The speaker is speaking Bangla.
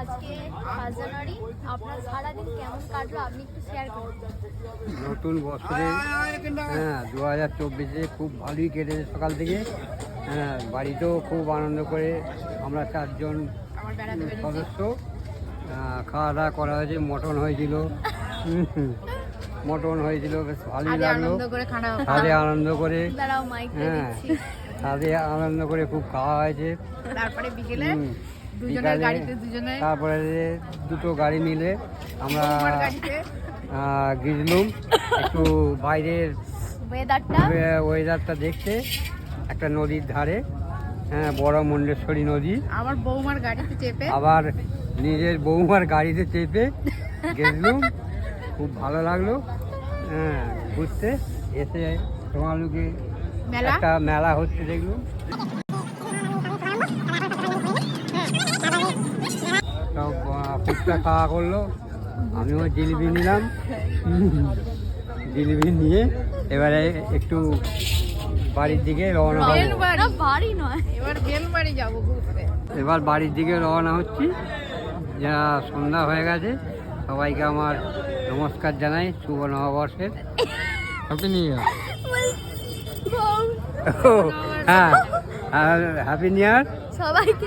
আজকে ফার্স্ট জানুয়ারি। আপনার সারাদিন কেমন কাটলো আপনি একটু শেয়ার করুন। নতুন বছরে হ্যাঁ দু হাজার চব্বিশে খুব ভালোই কেটেছে সকাল থেকে। হ্যাঁ বাড়িতেও খুব আনন্দ করে আমরা চারজন সদস্য খাওয়া দাওয়া করা হয়েছে মটন হয়েছিল। মটন হয়েছিল বেশ ভালোই লাগল। আনন্দ তাদের আনন্দ করে হ্যাঁ তাদের আনন্দ করে খুব খাওয়া হয়েছে। তারপরে বিকেলে হুম, দুজনের গাড়িতে দুজনে তারপরে দুটো গাড়ি মিলে আমরা গাড়িতে। একটু বাইরের ওয়েদারটা ওয়েদারটা দেখতে একটা নদীর ধারে হ্যাঁ বড় মুন্ডেশ্বরী নদী। আমার বৌমার গাড়িতে চেপে। আবার নিজের বৌমার গাড়িতে চেপে গেছিলুম খুব ভালো লাগল হ্যাঁ ঘুরতে। এসে তোমালুকে মেলা? একটা মেলা হচ্ছে দেখলুম। সব ফুচকা খাওয়া করল। আমিও জিলিপি নিলাম। জিলিপি নিয়ে এবারে একটু বাড়ির দিকে রওনা হব। বাড়ি। নয়। এবার বেলবাড়ি যাব ঘুরতে। এবার বাড়ির দিকে রওনা হচ্ছি। যা সন্ধ্যা হয়ে গেছে। সবাইকে আমার নমস্কার জানাই। শুভ নববর্ষের। হ্যাপি নিউ ইয়ার হ্যাঁ হ্যাপি নিউ ইয়ার সবাইকে